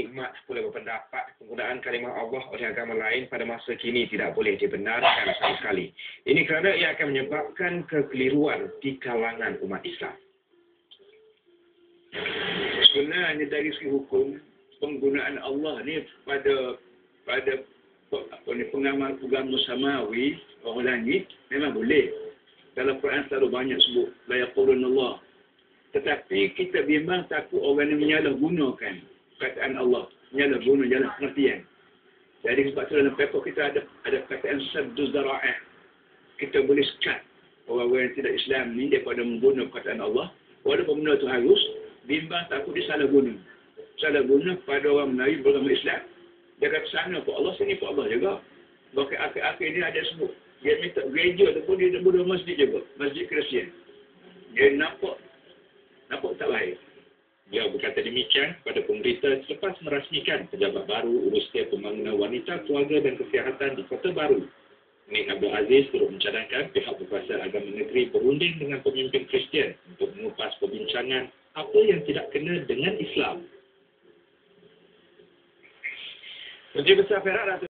Hikmat boleh berpendapat penggunaan kalimah Allah oleh agama lain pada masa kini tidak boleh dibenarkan sama sekali. Ini kerana ia akan menyebabkan kekeliruan di kalangan umat Islam. Sebenarnya dari segi hukum, penggunaan Allah ni pada pada apa ni pengamal agama samawi orang langit memang boleh. Dalam Quran selalu banyak sebut la yaqulun Allah. Tetapi kita bimbang takut orang ni menyalahgunakan perkataan Allah. Ialah guna jalan pengertian. Jadi sebab tu dalam paper kita ada ada perkataan sabdu zara'ah. Kita boleh sekat orang-orang yang tidak Islam ni daripada membunuh perkataan Allah. Walaupun benda tu harus, bimbang takut dia salah guna. Salah guna pada orang Melayu beragama Islam. Dia kata sana pun Allah, sini pun Allah juga. Bahkan akhir-akhir ni ada sebut. Dia minta gereja tu pun dia bunuh masjid juga. Masjid Kristian. Dia nampak, nampak tak baik. Dia berkata demikian kepada pemerintah selepas merasmikan pejabat baru urusan pembangunan wanita, keluarga dan kesihatan di Kota Baru. Nik Abdul Aziz turut mencadangkan pihak berkuasa agama negeri berunding dengan pemimpin Kristian untuk mengupas perbincangan apa yang tidak kena dengan Islam. Menteri Besar Perak